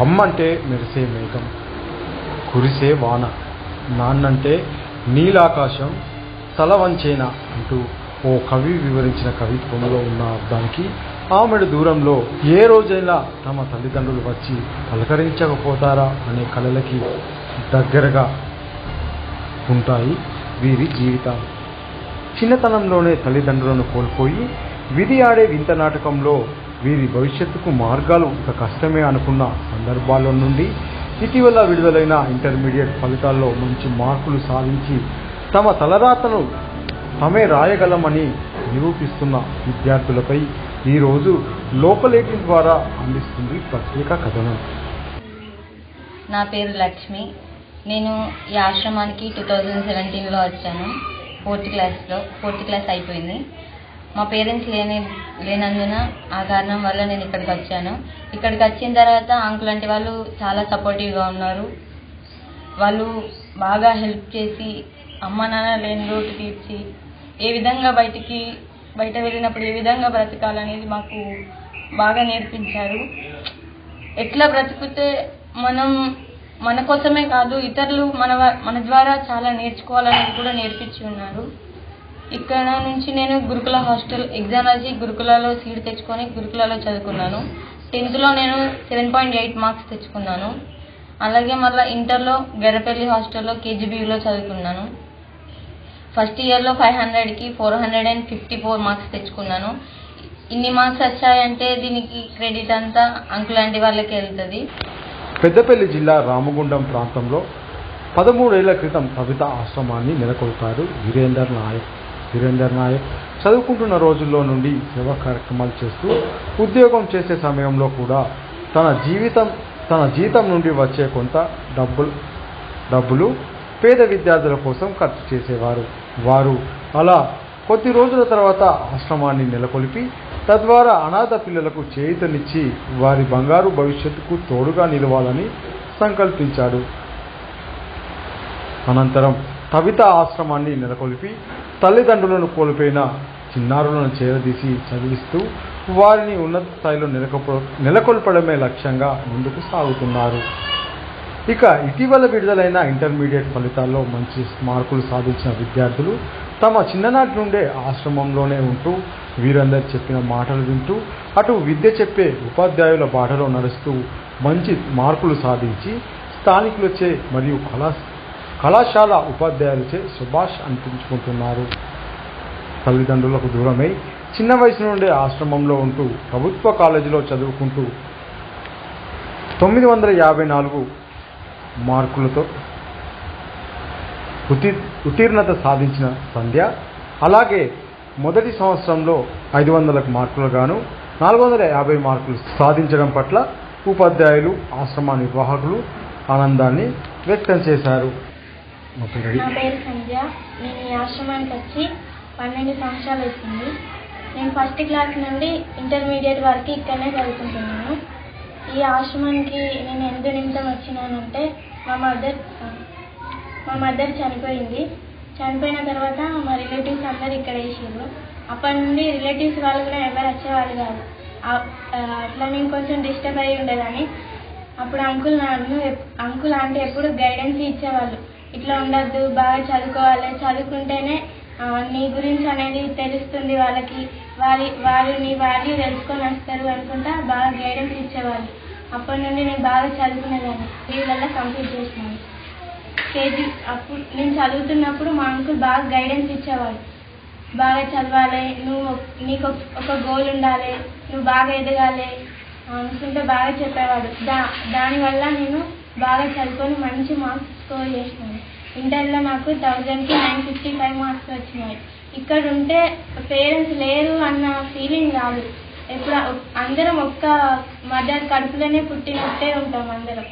అమ్మంటే మెరిసే మేఘం కురిసే వాన నాన్నంటే నీలాకాశం తల వంచేన అంటూ ఓ కవి వివరించిన కవిత్వంలో ఉన్న అర్థానికి ఆమెడు దూరంలో ఏ రోజైనా తమ తల్లిదండ్రులు వచ్చి పలకరించకపోతారా అనే కళలకి దగ్గరగా ఉంటాయి వీరి జీవితాలు. చిన్నతనంలోనే తల్లిదండ్రులను కోల్పోయి విధి ఆడే వింత నాటకంలో వీరి భవిష్యత్తుకు మార్గాలు ఇంత కష్టమే అనుకున్న సందర్భాల నుండి ఇటీవల విడుదలైన ఇంటర్మీడియట్ ఫలితాల్లో మంచి మార్కులు సాధించి తమ తలరాతను తమే రాయగలమని నిరూపిస్తున్న విద్యార్థులపై ఈరోజు లోకల్ ద్వారా అందిస్తుంది ప్రత్యేక కథనం. నా పేరు లక్ష్మి. నేను ఈ ఆశ్రమానికి టూ థౌజండ్ సెవెంటీన్లో వచ్చాను. ఫోర్త్ క్లాస్లో ఫోర్త్ క్లాస్ అయిపోయింది. మా పేరెంట్స్ లేని లేనందున ఆ కారణం వల్ల నేను ఇక్కడికి వచ్చాను. ఇక్కడికి వచ్చిన తర్వాత అంకుల్ అంటే వాళ్ళు చాలా సపోర్టివ్గా ఉన్నారు. వాళ్ళు బాగా హెల్ప్ చేసి అమ్మ నాన్న లేని రోడ్డు తీర్చి ఏ విధంగా బయటికి బయట వెళ్ళినప్పుడు ఏ విధంగా బ్రతకాలనేది మాకు బాగా నేర్పించారు. ఎట్లా బ్రతికితే మనం మన కోసమే కాదు ఇతరులు మన మన ద్వారా చాలా నేర్చుకోవాలని కూడా నేర్పించి ఉన్నారు. ఇక్కడ నుంచి నేను గురుకుల హాస్టల్ ఎగ్జామ్ రాసి గురుకులలో సీట్ తెచ్చుకొని గురుకులలో చదువుకున్నాను. టెన్త్లో నేను సెవెన్ పాయింట్ ఎయిట్ మార్క్స్ తెచ్చుకున్నాను. అలాగే మళ్ళీ ఇంటర్లో గెరపల్లి హాస్టల్లో కేజీబీలో చదువుకున్నాను. ఫస్ట్ ఇయర్లో ఫైవ్ హండ్రెడ్కి four hundred and fifty four marks తెచ్చుకున్నాను. ఇన్ని మార్క్స్ వచ్చాయంటే దీనికి క్రెడిట్ అంతా అంకుల్ వాళ్ళకి వెళ్తుంది. పెద్దపల్లి జిల్లా రామగుండం ప్రాంతంలో పదమూడేళ్ళ క్రితం కవిత ఆశ్రమాన్ని నెలకొల్పారు వీరేందర్ నాయక్. వీరేందర్ నాయక్ చదువుకుంటున్న రోజుల్లో నుండి సేవా కార్యక్రమాలు చేస్తూ ఉద్యోగం చేసే సమయంలో కూడా తన జీవితం తన జీతం నుండి వచ్చే కొంత డబ్బులు డబ్బులు పేద విద్యార్థుల కోసం ఖర్చు చేసేవారు. వారు అలా కొద్ది రోజుల తర్వాత ఆశ్రమాన్ని నెలకొల్పి తద్వారా అనాథ పిల్లలకు చేయితనిచ్చి వారి బంగారు భవిష్యత్తుకు తోడుగా నిలవాలని సంకల్పించాడు. అనంతరం కవిత ఆశ్రమాన్ని నెలకొల్పి తల్లిదండ్రులను కోల్పోయిన చిన్నారులను చేరదీసి చదివిస్తూ వారిని ఉన్నత స్థాయిలో నెలకొల్ప నెలకొల్పడమే లక్ష్యంగా ముందుకు సాగుతున్నారు. ఇక ఇటీవల విడుదలైన ఇంటర్మీడియట్ ఫలితాల్లో మంచి మార్కులు సాధించిన విద్యార్థులు తమ చిన్ననాటి నుండే ఆశ్రమంలోనే ఉంటూ వీరందరు చెప్పిన మాటలు వింటూ అటు విద్య చెప్పే ఉపాధ్యాయుల బాటలో నడుస్తూ మంచి మార్కులు సాధించి స్థానికులచే మరియు కళా కళాశాల ఉపాధ్యాయులచే సుభాష్ అనిపించుకుంటున్నారు తల్లిదండ్రులకు దూరమై చిన్న వయసు నుండే ఆశ్రమంలో ఉంటూ ప్రభుత్వ కాలేజీలో చదువుకుంటూ తొమ్మిది వందల యాభై నాలుగు మార్కులతో ఉతీ ఉత్తీర్ణత సాధించిన సంధ్య అలాగే మొదటి సంవత్సరంలో ఐదు వందలకు మార్కులు గాను నాలుగు వందల యాభై మార్కులు సాధించడం పట్ల ఉపాధ్యాయులు ఆశ్రమ నిర్వాహకులు ఆనందాన్ని వ్యక్తం చేశారు. నా పేరు సంధ్య. నేను ఈ ఆశ్రమానికి వచ్చి పన్నెండు సంవత్సరాలు అవుతుంది. నేను ఫస్ట్ క్లాస్ నుండి ఇంటర్మీడియట్ వరకు ఇక్కడనే చదువుకుంటున్నాను. ఈ ఆశ్రమానికి నేను ఎంత నిమిత్తం వచ్చినానంటే మా మదర్ మా మదర్ చనిపోయింది. చనిపోయిన తర్వాత మా రిలేటివ్స్ అందరు ఇక్కడ వేసారు అప్పటి నుండి రిలేటివ్స్ వాళ్ళు కూడా ఎవరు వచ్చేవాళ్ళు కాదు. అట్లా నేను కొంచెం డిస్టర్బ్ అయ్యి ఉండేదాన్ని. అప్పుడు అంకుల్ నన్ను అంకుల్ అంటే ఎప్పుడు గైడెన్స్ ఇచ్చేవాళ్ళు. ఇట్లా ఉండద్దు బాగా చదువుకోవాలి. చదువుకుంటేనే నీ గురించి అనేది తెలుస్తుంది వాళ్ళకి. వారి వారు నీ వాల్యూ తెలుసుకొని వస్తారు అనుకుంటా బాగా గైడెన్స్ ఇచ్చేవాళ్ళు. అప్పటి నుండి నేను బాగా చదువుకునేదాన్ని. వీళ్ళల్లో కంప్లీట్ చేసినాను. కేజీ అప్పుడు నేను చదువుతున్నప్పుడు మా అంకుల్ బాగా గైడెన్స్ ఇచ్చేవాడు. బాగా చదవాలి నువ్వు నీకు ఒక- ఒక గోల్ ఉండాలి నువ్వు బాగా ఎదగాలి అనుకుంటే బాగా చెప్పేవాడు. దా దానివల్ల నేను బాగా చదువుకొని మంచి మార్క్స్ స్కోర్ చేసినాను ఇంటర్లో నాకు థౌజండ్కి నైన్ ఫిఫ్టీ ఫైవ్ మార్క్స్ వచ్చినాయి. ఇక్కడ ఉంటే పేరెంట్స్ లేరు అన్న ఫీలింగ్ రాదు. ఎప్పుడు అందరం ఒక్క మదర్ కడుపులోనే పుట్టినట్టే ఉంటాం అందరం.